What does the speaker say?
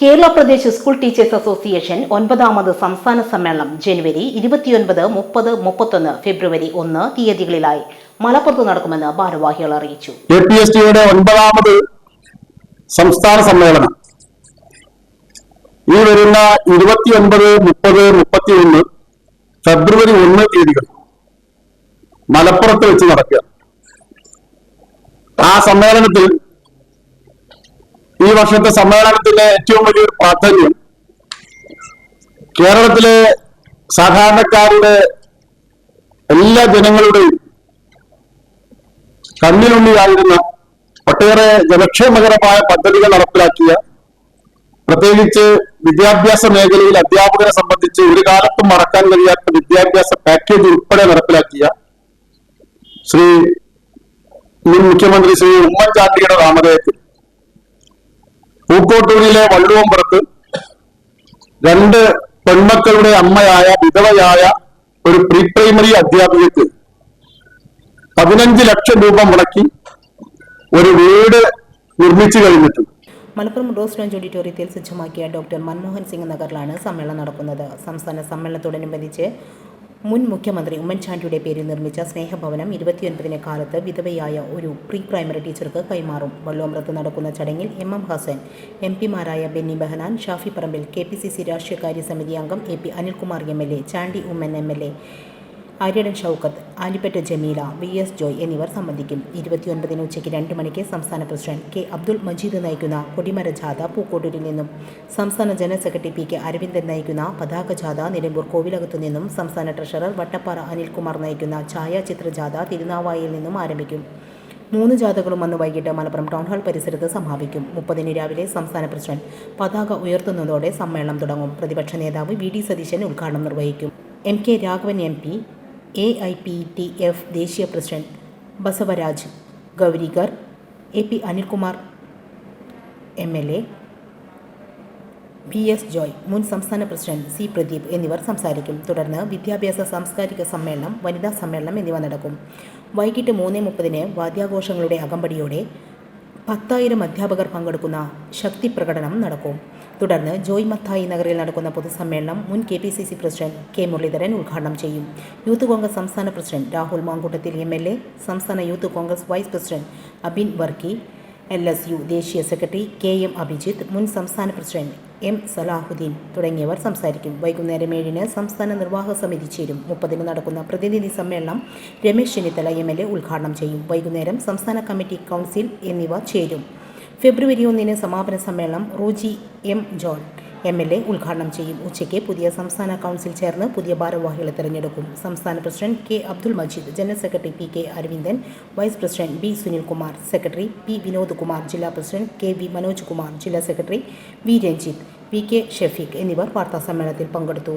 Kerala Pradesh school teachers association ഒൻപതാമത് സംസ്ഥാന സമ്മേളനം ജനുവരി ഇരുപത്തിയൊൻപത് മുപ്പത് മുപ്പത്തൊന്ന് ഫെബ്രുവരി ഒന്ന് തീയതികളിലായി. മലപ്പുറത്ത് നടക്കുമെന്ന് ഭാരവാഹികൾ അറിയിച്ചു. ഒൻപതാമത് സംസ്ഥാന സമ്മേളനം. ഈ വരുന്ന ഇരുപത്തിയൊൻപത് മുപ്പത് മുപ്പത്തിയൊന്ന് ഫെബ്രുവരി ഒന്ന് തീയതികൾ മലപ്പുറത്ത് വെച്ച് നടക്കുക. ആ സമ്മേളനത്തിൽ വർഷത്തെ സമ്മേളനത്തിന്റെ ഏറ്റവും വലിയൊരു പ്രാധാന്യം കേരളത്തിലെ സാധാരണക്കാരുടെ എല്ലാ ജനങ്ങളുടെയും കണ്ണിലുണ്ണിയായിരുന്ന ഒട്ടേറെ ജനക്ഷേമകരമായ പദ്ധതികൾ നടപ്പിലാക്കിയ പ്രത്യേകിച്ച് വിദ്യാഭ്യാസ മേഖലയിൽ അധ്യാപകരെ സംബന്ധിച്ച് ഒരു കാലത്തും മറക്കാൻ കഴിയാത്ത വിദ്യാഭ്യാസ പാക്കേജ് ഉൾപ്പെടെ നടപ്പിലാക്കിയ ശ്രീ മുൻ മുഖ്യമന്ത്രി ശ്രീ ഉമ്മൻചാണ്ടിയുടെ നാമധേയത്തിൽ പൂക്കോട്ടൂരിലെ വള്ളുവമ്പുറത്ത് രണ്ട് പെൺമക്കളുടെ അമ്മയായ വിധവയായ ഒരു പ്രീ പ്രൈമറി അധ്യാപികയ്ക്ക് പതിനഞ്ച് ലക്ഷം രൂപ മുടക്കി ഒരു വീട് നിർമ്മിച്ചു കഴിഞ്ഞിട്ടുണ്ട് മലപ്പുറം റോസ് ലോഞ്ച് ഓഡിറ്റോറിയത്തിൽ സജ്ജമാക്കിയ ഡോക്ടർ മൻമോഹൻ സിംഗ് നഗറിലാണ് സമ്മേളനം നടക്കുന്നത്. സംസ്ഥാന സമ്മേളനത്തോടനുബന്ധിച്ച് മുൻ മുഖ്യമന്ത്രി ഉമ്മൻചാണ്ടിയുടെ പേരിൽ നിർമ്മിച്ച സ്നേഹഭവനം ഇരുപത്തിയൊൻപതിന് കാലത്ത് വിധവയായ ഒരു പ്രീ പ്രൈമറി ടീച്ചർക്ക് കൈമാറും. വള്ളോമ്പ്രത്ത് നടക്കുന്ന ചടങ്ങിൽ M M Hasan M പിമാരായ Benny Behanan Shafi Parambil K P C C രാഷ്ട്രീയകാര്യ സമിതി അംഗം A P Anilkumar M L A Chandy Oommen M L A Aryadan Shoukath Alippatta Jameela V S Joy എന്നിവർ സംബന്ധിക്കും. ഇരുപത്തിയൊൻപതിന് ഉച്ചയ്ക്ക് രണ്ട് മണിക്ക് സംസ്ഥാന പ്രസിഡന്റ് കെ അബ്ദുൾ മജീദ് നയിക്കുന്ന കൊടിമര ജാഥ പൂക്കോട്ടൂരിൽ നിന്നും സംസ്ഥാന general secretary P K Aravindan നയിക്കുന്ന പതാക ജാഥ നിലമ്പൂർ കോവിലകത്തു നിന്നും സംസ്ഥാന ട്രഷറർ വട്ടപ്പാറ അനിൽകുമാർ നയിക്കുന്ന ഛായാചിത്ര ജാഥ തിരുനാവായിൽ നിന്നും ആരംഭിക്കും. മൂന്ന് ജാഥകളും അന്ന് വൈകിട്ട് മലപ്പുറം ടൗൺ ഹാൾ പരിസരത്ത് സമാപിക്കും. മുപ്പതിന് രാവിലെ സംസ്ഥാന പ്രസിഡന്റ് പതാക ഉയർത്തുന്നതോടെ സമ്മേളനം തുടങ്ങും. പ്രതിപക്ഷ നേതാവ് വി ഡി സതീശൻ ഉദ്ഘാടനം നിർവഹിക്കും. M K Raghavan M P A I P T F ദേശീയ president Basavaraj Gaurikar A P Anilkumar M L A V S Joy മുൻ സംസ്ഥാന പ്രസിഡന്റ് സി പ്രദീപ് എന്നിവർ സംസാരിക്കും. തുടർന്ന് വിദ്യാഭ്യാസ സാംസ്കാരിക സമ്മേളനം വനിതാ സമ്മേളനം എന്നിവ നടക്കും. വൈകിട്ട് മൂന്ന് മുപ്പതിന് വാദ്യാഘോഷങ്ങളുടെ അകമ്പടിയോടെ പത്തായിരം അധ്യാപകർ പങ്കെടുക്കുന്ന ശക്തി പ്രകടനം നടക്കും. തുടർന്ന് ജോയ് മത്തായി നഗറിൽ നടക്കുന്ന പൊതുസമ്മേളനം മുൻ K P C C president K Muraleedharan ഉദ്ഘാടനം ചെയ്യും. യൂത്ത് കോൺഗ്രസ് സംസ്ഥാന president Rahul Mamkootathil M L A സംസ്ഥാന youth Congress vice president Abin Varkey L S U ദേശീയ സെക്രട്ടറി കെ എം അഭിജിത്ത് മുൻ സംസ്ഥാന പ്രസിഡന്റ് എം സലാഹുദ്ദീൻ തുടങ്ങിയവർ സംസാരിക്കും. വൈകുന്നേരം ഏഴിന് സംസ്ഥാന നിർവാഹക സമിതി ചേരും. മുപ്പതിന് നടക്കുന്ന പ്രതിനിധി സമ്മേളനം Ramesh Chennithala M L A ഉദ്ഘാടനം ചെയ്യും. വൈകുന്നേരം സംസ്ഥാന കമ്മിറ്റി കൗൺസിൽ എന്നിവ ചേരും. ഫെബ്രുവരി ഒന്നിന് സമാപന സമ്മേളനം Roji M John M L A ഉദ്ഘാടനം ചെയ്യും. ഉച്ചയ്ക്ക് പുതിയ സംസ്ഥാന കൗൺസിൽ ചേർന്ന് പുതിയ ഭാരവാഹികളെ തെരഞ്ഞെടുക്കും. സംസ്ഥാന president K Abdul Majeed general secretary P K Aravindan vice president B Sunilkumar secretary P Vinod Kumar ജില്ലാ president K V Manoj Kumar ജില്ലാ secretary V Ranjith V K Shefeeq എന്നിവർ വാർത്താ സമ്മേളനത്തിൽ പങ്കെടുത്തു.